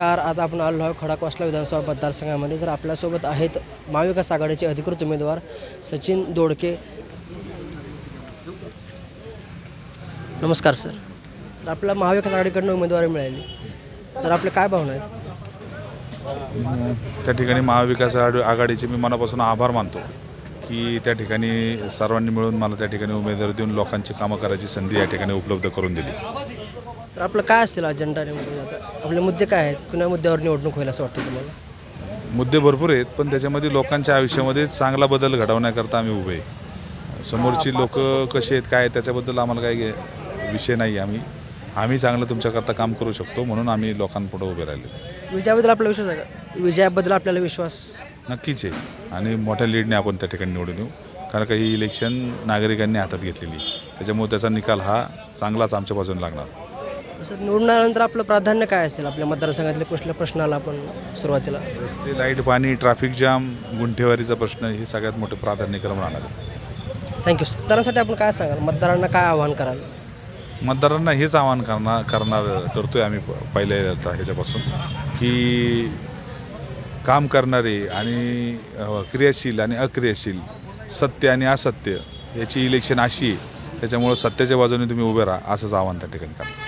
Car आता आपण आलो आहोत खडाकवासला विधानसभा मतदारसंघामध्ये. जर आपल्यासोबत आहेत महाविकास आघाडीचे अधिकृत उमेदवार सचिन दोडके. नमस्कार सर. सर आपल्या महाविकास आघाडीकडनं उमेदवारी मिळाली. तर आपल्या काय भावना आहेत? त्या ठिकाणी महाविकास आघाडीचे मी मनापासून आभार मानतो की त्या ठिकाणी सर्वांनी मिळून मला त्या ठिकाणी उमेदवारी देऊन लोकांची कामं करायची संधी या ठिकाणी उपलब्ध करून दिली. सर आपलं काय असेल अजेंडा नेमकं? आता आपले मुद्दे काय आहेत? कुण्या मुद्द्यावर निवडणूक होईल असं वाटतं तुम्हाला? मुद्दे भरपूर आहेत पण त्याच्यामध्ये लोकांच्या आयुष्यामध्ये चांगला बदल घडवण्याकरता आम्ही उभे आहे. समोरची लोक कशी आहेत काय आहेत त्याच्याबद्दल आम्हाला काही विषय नाही आम्ही. आम्ही चांगलं तुमच्याकरता काम करू शकतो म्हणून आम्ही लोकांपुढे उभे राहिले विजयाबद्दल आपला विश्वास आहे का? विजयाबद्दल आपल्याला विश्वास? नक्कीच आहे. आणि मोठ्या लीडने आपण त्या ठिकाणी निवडून येऊ. कारण का ही इलेक्शन नागरिकांनी हातात घेतलेली त्याच्यामुळे त्याचा निकाल हा चांगलाच आमच्या बाजूने लागणार. सर निवडून आल्यानंतर आपलं प्राधान्य काय असेल? आपल्या मतदारसंघातल्या कुठल्या प्रश्नाला आपण सुरुवातीला? रस्ते लाइट पाणी ट्रॅफिक जाम गुंठेवारीचा प्रश्न हे सगळ्यात मोठे प्राधान्यक्रम राहणार आहे. थँक्यू सर मतदारांसाठी आपण काय सांगाल? मतदारांना काय आव्हान कराल? मतदारांना हेच आवाहन करणार करणार करतोय आम्ही प- पहिल्या ह्याच्यापासून की काम करणारे आणि अ, क्रियाशील आणि अक्रियाशील सत्य आणि असत्य याची इलेक्शन अशी आहे. त्याच्यामुळं सत्याच्या बाजूने तुम्ही उभे राहा असंच आव्हान त्या ठिकाणी करा